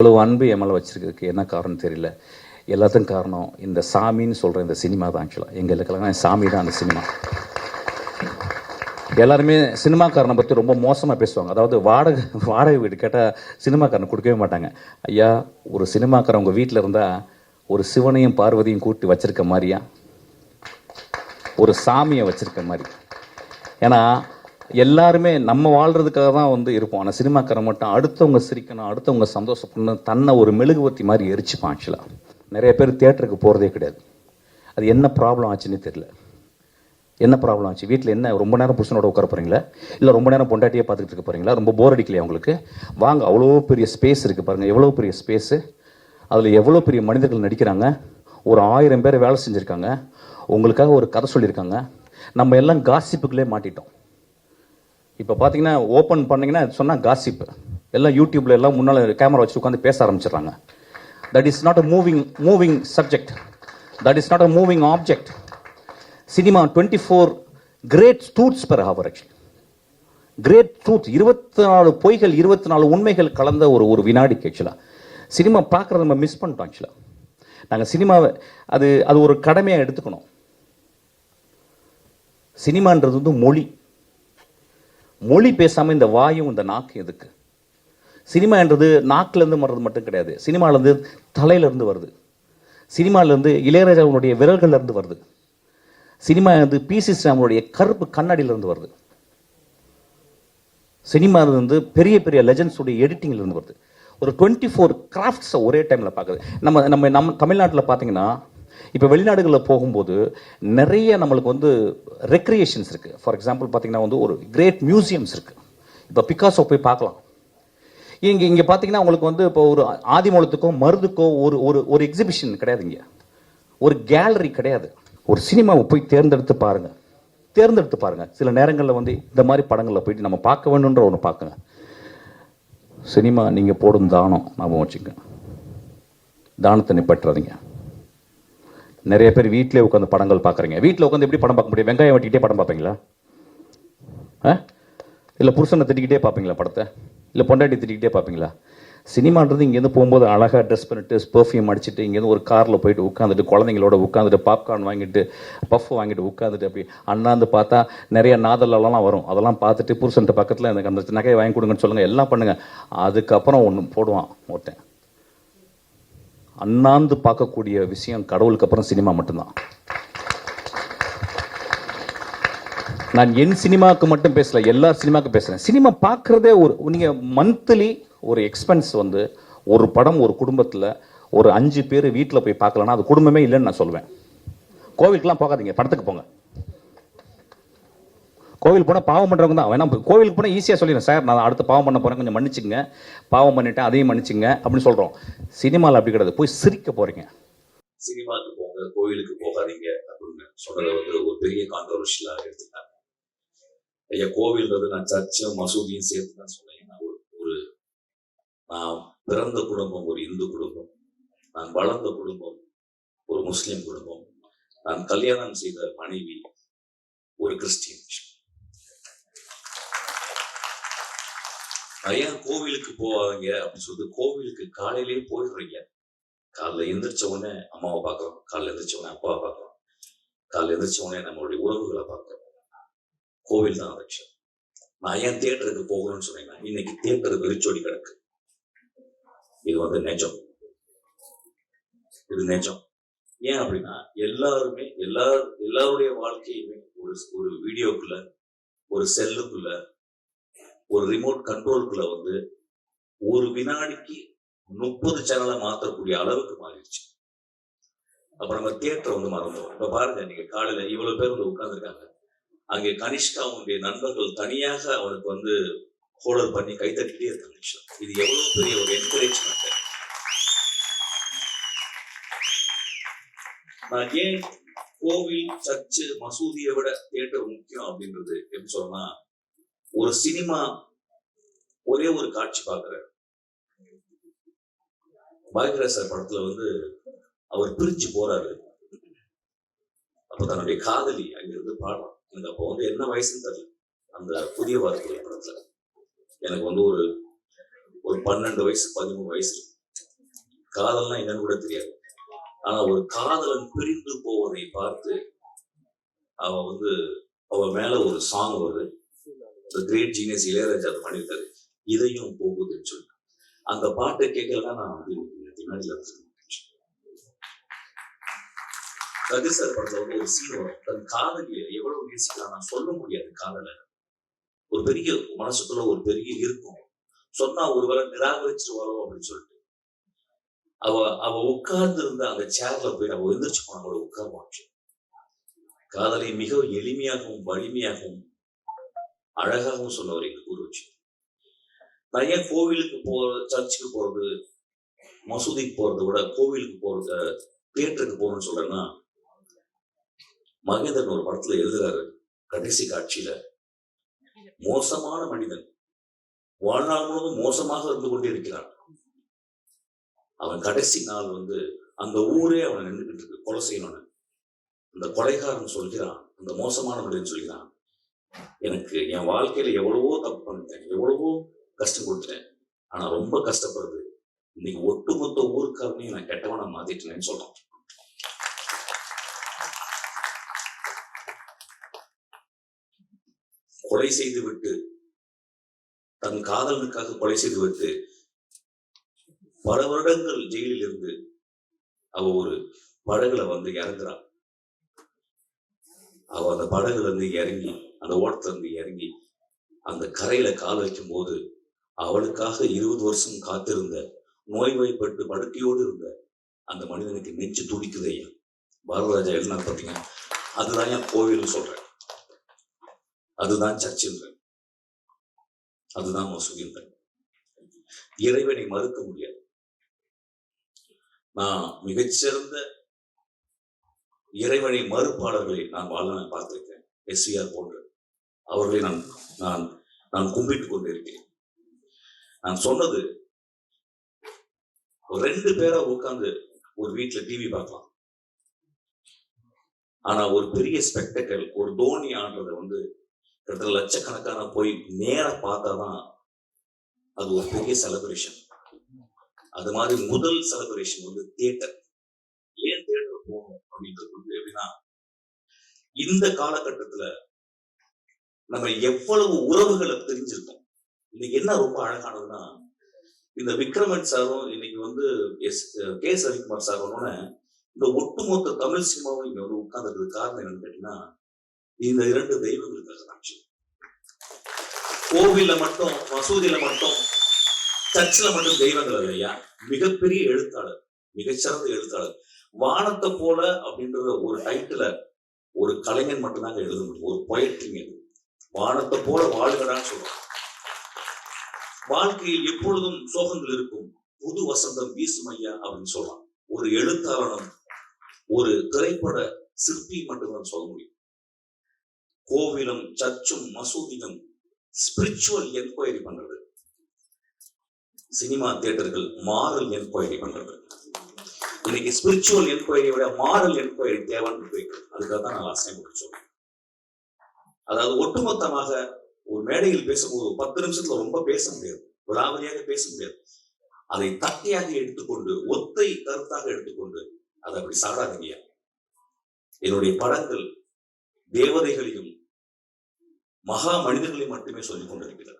இவ்வளவு அன்பு என் மேலே வச்சிருக்கிறதுக்கு என்ன காரணம் தெரியல. எல்லாத்துக்கும் காரணம் இந்த சாமின்னு சொல்கிற இந்த சினிமா தான் ஆக்சுவலாக எங்களுக்கெல்லாம் சாமி தான் அந்த சினிமா. எல்லாருமே சினிமாக்காரனை பற்றி ரொம்ப மோசமாக பேசுவாங்க. அதாவது வாடகை வாடகை வீடு கேட்டால் சினிமாக்காரனை கொடுக்கவே மாட்டாங்க. ஐயா ஒரு சினிமாக்காரன் உங்கள் வீட்டில் இருந்தால் ஒரு சிவனையும் பார்வதியும் கூட்டி வச்சிருக்க மாதிரியா? ஒரு சாமியை வச்சிருக்க மாதிரி. ஏன்னா எல்லாருமே நம்ம வாழ்றதுக்காக தான் வந்து இருப்போம். ஆனால் சினிமாக்காரன் மட்டும் அடுத்தவங்க சிரிக்கணும் அடுத்தவங்க சந்தோஷப்படணும் தன்னை ஒரு மெழுகுவர்த்தி மாதிரி எரிச்சுப்பான் ஆக்சுவலாக நிறைய பேர் தேட்டருக்கு போகிறதே கிடையாது. அது என்ன ப்ராப்ளம் ஆச்சுன்னு தெரியல. என்ன ப்ராப்ளம் ஆச்சு? வீட்டில் என்ன ரொம்ப நேரம் புருஷனோட உட்கார போகிறீங்களா இல்லை ரொம்ப நேரம் பொண்டாட்டியே பார்த்துக்கிட்டு இருக்க போகிறீங்களா ரொம்ப போர் அடிக்கலையா உங்களுக்கு? வாங்க அவ்வளோ பெரிய ஸ்பேஸ் இருக்குது பாருங்கள் எவ்வளோ பெரிய ஸ்பேஸு அதில் எவ்வளோ பெரிய மனிதர்கள் நடிக்கிறாங்க? ஒரு ஆயிரம் பேர் வேலை செஞ்சுருக்காங்க. உங்களுக்காக ஒரு கதை சொல்லியிருக்காங்க. நம்ம எல்லாம் காசிப்புக்குள்ளே மாட்டிட்டோம். இப்போ பார்த்தீங்கன்னா ஓப்பன் பண்ணிங்கன்னா சொன்னால் காசிப்பு எல்லாம் யூடியூப்ல எல்லாம் முன்னால் கேமரா வச்சு உட்காந்து பேச ஆரம்பிச்சிடுறாங்க. That is not a moving moving subject that is not a moving object cinema twenty four great truths per hour actually great truth இருபத்தி நாலு பொய்கள் இருபத்தி நாலு உண்மைகள் கலந்த ஒரு ஒரு வினாடிக்கு ஆக்சுவலாக சினிமா பார்க்குறத நம்ம மிஸ் பண்ணிட்டோம் ஆக்சுவலாக நாங்கள் சினிமாவை அது அது ஒரு கடமையாக எடுத்துக்கணும். சினிமான்றது வந்து மொழி. மொழி பேசாமல் இந்த வாயும் இந்த நாக்கு எதுக்கு? சினிமான்றது நாக்குலேருந்து வர்றது மட்டும் கிடையாது. சினிமாலேருந்து தலையிலேருந்து வருது. சினிமாலேருந்து இளையராஜாவுடைய விரல்கள்லேருந்து வருது. சினிமா வந்து பிசி ஸ்ராமனுடைய கருப்பு கண்ணாடியிலேருந்து வருது. சினிமா வந்து பெரிய பெரிய லெஜண்ட்ஸுடைய எடிட்டிங்லேருந்து வருது. ஒரு டுவெண்ட்டி ஃபோர் கிராஃப்ட்ஸை ஒரே டைமில் பார்க்குது. நம்ம நம்ம நம்ம தமிழ்நாட்டில் பார்த்தீங்கன்னா இப்போ வெளிநாடுகளில் போகும்போது நிறைய நம்மளுக்கு வந்து ரெக்ரியேஷன்ஸ் இருக்குது ஃபார் எக்ஸாம்பிள் பார்த்தீங்கன்னா வந்து ஒரு கிரேட் மியூசியம்ஸ் இருக்குது இப்போ பிகாசோ போய் பார்க்கலாம். இங்கே இங்கே பார்த்தீங்கன்னா உங்களுக்கு வந்து இப்போ ஒரு ஆதிமூலத்துக்கோ மருதுக்கோ ஒரு ஒரு ஒரு எக்ஸிபிஷன் கிடையாது இங்கே. ஒரு கேலரி கிடையாது. ஒரு சினிமாவை போய் தேர்ந்தெடுத்து பாருங்கள் தேர்ந்தெடுத்து பாருங்கள் சில நேரங்களில் வந்து இந்த மாதிரி படங்களில் போயிட்டு நம்ம பார்க்க வேணுன்ற ஒன்று பார்க்குங்க. சினிமா நீங்கள் போடும் தானம் ஞாபகம் வச்சுங்க தானத்தை நிப்பற்றாதீங்க நிறைய பேர் வீட்டிலே உட்காந்து படங்கள் பார்க்குறீங்க. வீட்டில் உட்காந்து எப்படி படம் பார்க்க முடியும்? வெங்காயம் வெட்டிக்கிட்டே படம் பார்ப்பீங்களா? ஆ? இல்லை புருஷனை திட்டிக்கிட்டே பார்ப்பீங்களா படத்தை? இல்லை பொண்டாட்டி திட்டிக்கிட்டே பார்ப்பீங்களா? சினிமான்றது இங்கேருந்து போகும்போது அழகாக ட்ரெஸ் பண்ணிட்டு பெர்ஃப்யூம் அடிச்சுட்டு இங்கேருந்து ஒரு காரில் போயிட்டு உட்காந்துட்டு குழந்தைங்களோட உட்காந்துட்டு பாப்கார்ன் வாங்கிட்டு பஃப் வாங்கிட்டு உட்காந்துட்டு அப்படி அண்ணாந்து பார்த்தா நிறைய நாதலெல்லாம் வரும். அதெல்லாம் பார்த்துட்டு புருஷன்ட்ட பக்கத்தில் எனக்கு அந்த நகையை வாங்கி கொடுங்கன்னு சொல்லுங்கள் எல்லாம் பண்ணுங்கள் அதுக்கப்புறம் ஒன்று போடுவான் ஒருத்தன். அண்ணாந்து பார்க்கக்கூடிய விஷயம் கடவுளுக்கு அப்புறம் சினிமா மட்டும்தான். நான் என் சினிமாவுக்கு மட்டும் பேசல எல்லா சினிமாவுக்கும் பேசுறேன். சினிமா பார்க்குறதே ஒரு நீங்கள் மந்த்லி ஒரு எக்ஸ்பென்ஸ் வந்து ஒரு படம் ஒரு குடும்பத்தில் ஒரு அஞ்சு பேர் வீட்டில் போய் பார்க்கலன்னா அது குடும்பமே இல்லைன்னு நான் சொல்லுவேன் கோவிலுக்குலாம் போகாதீங்க படத்துக்கு போங்க. கோவில் போனால் பாவம் பண்ணுறவங்க தான். வேணா கோவிலுக்கு போனால் ஈஸியாக சொல்லிடுறேன். சார் நான் அடுத்து பாவம் பண்ண போகிறேன் கொஞ்சம் மன்னிச்சுங்க பாவம் பண்ணிட்டேன். அதையும் மன்னிச்சுங்க. அப்படின்னு சொல்கிறோம் சினிமாவில் அப்படி கிடையாது. போய் சிரிக்க போகிறீங்க சினிமாவுக்கு போங்க. கோவிலுக்கு போகாதீங்க. அப்படின்னு சொன்னதை வந்து ஒரு பெரிய கான்ட்ரவர்ஷியலாக எடுத்துட்டாங்க ஐயா கோவில்ன்றது நான் சர்ச்சும் மசூதியும் சேர்த்து தான் சொன்னேன். நான் ஒரு ஒரு நான் பிறந்த குடும்பம் ஒரு இந்து குடும்பம். நான் வளர்ந்த குடும்பம் ஒரு முஸ்லீம் குடும்பம். நான் கல்யாணம் செய்த மனைவி ஒரு கிறிஸ்டியன். ஐயா கோவிலுக்கு போவாங்க அப்படின்னு சொல்லிட்டு கோவிலுக்கு காலையிலேயே போயிடுறீங்க. காலைல எந்திரிச்ச உடனே அம்மாவை பார்க்குறோம். காலைல எந்திரிச்ச உடனே அப்பாவை பார்க்குறோம். காலைல எந்திரிச்ச உடனே நம்மளுடைய உறவுகளை பார்க்குறோம். கோவில் தான் லட்சம் நான் ஏன் தியேட்டருக்கு போகணும்னு சொன்னீங்கன்னா இன்னைக்கு தியேட்டர் வெறிச்சோடி கிடக்கு. இது வந்து நெஜம். இது நெஜம். ஏன் அப்படின்னா எல்லாருமே எல்லா எல்லாருடைய வாழ்க்கையுமே ஒரு ஒரு வீடியோக்குள்ள ஒரு செல்லுக்குள்ள ஒரு ரிமோட் கண்ட்ரோலுக்குள்ள வந்து ஒரு வினாடிக்கு முப்பது சேனலை மாத்தக்கூடிய அளவுக்கு மாறிடுச்சு. அப்புறம் நம்ம தியேட்டர் வந்து மறந்துடும் இப்ப பாருங்க நீங்க காலையில இவ்வளவு பேர் வந்து உட்கார்ந்துருக்காங்க. அங்கே கனிஷ்கா அவனுடைய நண்பர்கள் தனியாக அவனுக்கு வந்து ஹோல்டர் பண்ணி கைத்தட்டிட்டே இருக்காங்க. இது எவ்வளவு பெரிய ஒரு என்கரேஜ்மெண்ட் நான் ஏன் கோவில் சர்ச்சு மசூதியை விட தியேட்டர் முக்கியம் அப்படின்றது எப்படி சொல்லணும்னா ஒரு சினிமா ஒரே ஒரு காட்சி பார்க்குறாரு. பாக்யராஜ் படத்துல வந்து அவர் பிரிஞ்சு போறாரு. அப்ப தன்னுடைய காதலி அங்கிருந்து பாடுறான். எனக்கு அப்போ வந்து என்ன வயசுன்னு தெரியல. அந்த புதிய வார்த்தை படத்துல. எனக்கு வந்து ஒரு ஒரு பன்னெண்டு வயசு பதிமூணு வயசு காதல்னா என்னன்னு கூட தெரியாது. ஆனா ஒரு காதலன் பிரிந்து போவதை பார்த்து அவ வந்து அவ மேல ஒரு சாங் வருது. கிரேட் ஜீனியஸ் இளையராஜா அதை பண்ணியிருக்காரு. இதையும் போகுதுன்னு சொன்னாங்க. அந்த பாட்டை கேட்கலாம் நான் வந்து பின்னாடியில் இருந்திருக்கேன் படத்துல வந்து ஒரு சீன் வரும். தன் காதலியை எவ்வளவு நேசிக்கலாம் நான் சொல்ல முடியாது காதலை. ஒரு பெரிய மனசுக்குள்ள ஒரு பெரிய இருக்கும். சொன்னா ஒருவேளை நிராகரிச்சிருவாளோ அப்படின்னு சொல்லிட்டு. அவ அவ உட்கார்ந்து இருந்த அந்த சேர்ல போய் அவ எந்திரிச்சு போன உட்கார மாட்டோம் காதலை மிக எளிமையாகவும் வலிமையாகவும் அழகாகவும் சொன்னவர் எங்க குரு நிறைய கோவிலுக்கு போறது சர்ச்சுக்கு போறது மசூதிக்கு போறதை விட கோவிலுக்கு போறது தியேட்டருக்கு போகணும்னு சொல்றேன்னா மகேந்திரன் ஒரு படத்துல எழுதுறாரு கடைசி காட்சியில. மோசமான மனிதன். வாழ்நாள் முழுவதும் மோசமாக இருந்து கொண்டே இருக்கிறான். அவன் கடைசி நாள் வந்து அந்த ஊரே அவன் நின்றுகிட்டு இருக்கு கொலை செய்யணும்னு. அந்த கொலைகாரன் சொல்கிறான் அந்த மோசமான மனிதன் சொல்கிறான் எனக்கு என் வாழ்க்கையில எவ்வளவோ தப்பு பண்ணிட்டேன் எவ்வளவோ கஷ்டம் கொடுத்துட்டேன் ஆனா ரொம்ப கஷ்டப்படுறது. இன்னைக்கு ஒட்டுமொத்த ஊருக்காரனையும் நான் கெட்டவனை மாத்திட்டேன்னு சொல்றான். கொலை செய்து விட்டு தன் காதலனுக்காக கொலை செய்து விட்டு பல வருடங்கள் ஜெயிலில் இருந்து அவ ஒரு படகுல வந்து இறங்குறான் அவ அந்த படகுல இருந்து இறங்கி அந்த ஓட்டத்துல இருந்து இறங்கி அந்த கரையில கால் வைக்கும் போது அவளுக்காக இருபது வருஷம் காத்திருந்த நோய்வாய்ப்பட்டு படுக்கையோடு இருந்த அந்த மனிதனுக்கு நெஞ்சு துடிக்குது ஐயா. பாரதராஜா எழுதினா பார்த்தீங்க அதுதான் என் கோவில் சொல்றேன். அதுதான் சர்ச்சின்றேன். அதுதான் மசூதின்றேன். இறைவனை மறுக்க முடியாது. நான் மிகச்சிறந்த இறைவனை மறுப்பாளர்களை நான் வாழ்நாள் பார்த்திருக்கேன். எஸ்விஆர் போன்ற அவர்களை நான் நான் நான் கும்பிட்டுக் கொண்டிருக்கிறேன். நான் சொன்னது. ஒரு ரெண்டு பேரா உட்கார்ந்து ஒரு வீட்டுல டிவி பார்க்கலாம். ஆனா ஒரு பெரிய ஸ்பெக்டக்கல் ஒரு தோனி ஆடுறத வந்து கிட்டத்தட்ட லட்சக்கணக்கான போய் நேர பார்த்தாதான் அது ஒரு பெரிய செலிப்ரேஷன் அது மாதிரி முதல் செலிப்ரேஷன் வந்து தியேட்டர் ஏன் தியேட்டர் போகணும் அப்படின்றது வந்து எப்படின்னா இந்த காலகட்டத்துல நம்ம எவ்வளவு உறவுகளை தெரிஞ்சிருக்கோம் இன்னைக்கு என்ன ரொம்ப அழகானதுன்னா இந்த விக்ரமன் சாரும் இன்னைக்கு வந்து எஸ் கே. ரவிக்குமார் சார் வந்தோடனே இந்த ஒட்டுமொத்த தமிழ் சினிமாவும் இங்க வந்து உட்கார்ந்ததுக்கு காரணம் என்னன்னு கேட்டீங்கன்னா இந்த இரண்டு தெய்வங்களுக்காக தான் கோவில்ல மட்டும் மசூதியில மட்டும் சர்ச்சில் மட்டும் தெய்வங்கள் இல்லையா? மிகப்பெரிய எழுத்தாளர் மிகச்சிறந்த எழுத்தாளர். வானத்தை போல அப்படின்றத ஒரு டைட்டில ஒரு கலைஞன் மட்டும்தாங்க எழுத முடியும். ஒரு பொயட்ரிங் வானத்தை போல வாழ்கிறான்னு சொல்றோம். வாழ்க்கையில் எப்பொழுதும் சோகங்கள் இருக்கும். புது வசந்தம் வீசும் ஐயா அப்படின்னு சொல்லலாம் ஒரு எழுத்தாளனும் ஒரு திரைப்பட சிற்பி மட்டும்தான் சொல்ல முடியும். கோவிலும் சர்ச்சும் மசூதியும் ஸ்பிரிச்சுவல் என்கொயரி பண்றது. சினிமா தியேட்டர்கள் மாரல் என்கொயரி பண்றது. இன்னைக்கு ஸ்பிரிச்சுவல் என்கொயரி விட மாரல் என்கொயரி தேவைன்னு அதுக்காக தான் நான் லாஸ்ட் டைம் சொல்றேன். அதாவது ஒட்டுமொத்தமாக ஒரு மேடையில் பேசும்போது ஒரு பத்து நிமிஷத்துல ரொம்ப பேச முடியாது. விலாவரியாக பேச முடியாது. அதை தட்டையாக எடுத்துக்கொண்டு ஒத்தை கருத்தாக எடுத்துக்கொண்டு அதை அப்படி சாடாதீங்க. என்னுடைய படங்கள் தேவதைகளையும் மகா மனிதர்களையும் மட்டுமே சொல்லிக் கொண்டிருக்கிறது.